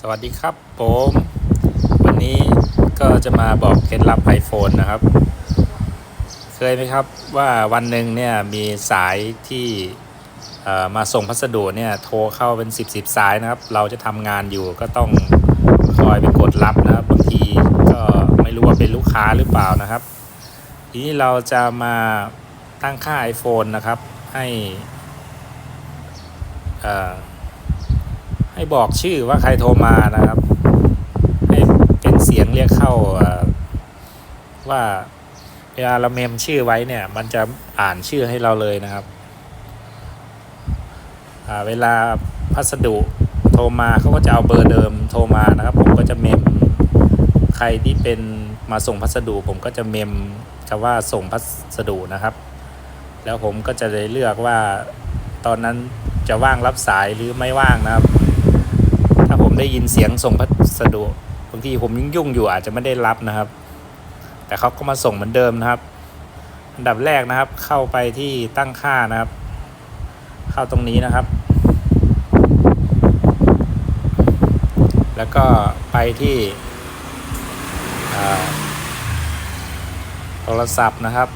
สวัสดีครับผม วันนี้ก็จะมาบอกเคล็ดลับ iPhone นะครับ เคยไหมครับว่าวันหนึ่งเนี่ยมีสายที่เอ่อมาส่งพัสดุเนี่ยโทรเข้าเป็น 10บสสายนะครับ เราจะทำงานอยู่ก็ต้องคอยไปกดรับนะครับบางทีก็ไม่รู้ว่าเป็นลูกค้าหรือเปล่านะครับ ทีนี้เราจะมาตั้งค่า iPhone นะครับให้อ่อ ให้บอกชื่อว่าใครโทรมานะครับ ให้เป็นเสียงเรียกเข้าว่าเวลาเราเมมชื่อไว้เนี่ย มันจะอ่านชื่อให้เราเลยนะครับเวลาพัสดุโทรมาเขาก็จะเอาเบอร์เดิมโทรมานะครับ ผมก็จะเมมใครที่เป็นมาส่งพัสดุ ผมก็จะเมมคำว่าส่งพัสดุนะครับ แล้วผมก็จะเลยเลือกว่าตอนนั้นจะว่างรับสายหรือไม่ว่างนะครับ ได้ยินเสียงส่งพัสดุบางทีผมยุ่งๆอยู่อาจจะไม่ได้รับนะครับ แต่เขาก็มาส่งเหมือนเดิมนะครับ อันดับแรกนะครับ เข้าไปที่ตั้งค่านะครับ เข้าตรงนี้นะครับ แล้วก็ไปที่โทรศัพท์นะครับ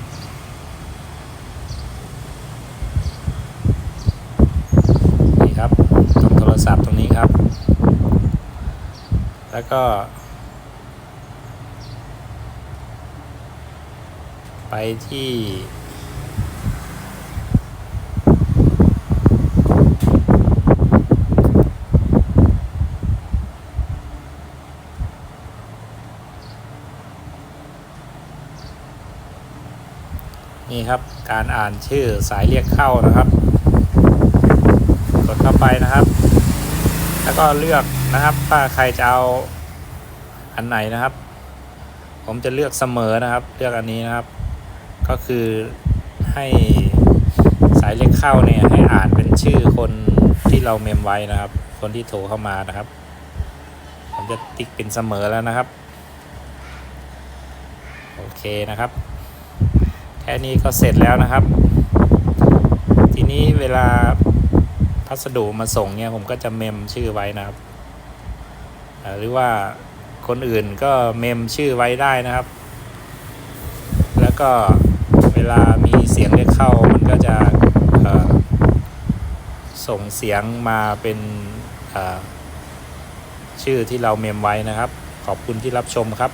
นี่ครับตรงโทรศัพท์ตรงนี้ครับ แล้วก็ ไปที่ นี่ครับการอ่านชื่อสายเรียกเข้านะครับ กดเข้าไปนะครับ แล้วก็เลือกนะครับว่าใครจะเอาอันไหนนะครับ ผมจะเลือกเสมอนะครับ เลือกอันนี้นะครับ ก็คือให้สายเรียกเข้าเนี่ยให้อ่านเป็นชื่อคนที่เราเมมไว้นะครับ คนที่โทรเข้ามานะครับ ผมจะติ๊กเป็นเสมอแล้วนะครับ โอเคนะครับ แค่นี้ก็เสร็จแล้วนะครับ ทีนี้เวลา พัสดุมาส่งเนี่ยผมก็จะเมมชื่อไว้นะครับ หรือว่าคนอื่นก็เมมชื่อไว้ได้นะครับ แล้วก็เวลามีเสียงเรียกเข้ามันก็จะส่งเสียงมาเป็นชื่อที่เราเมมไว้นะครับ ขอบคุณที่รับชมครับ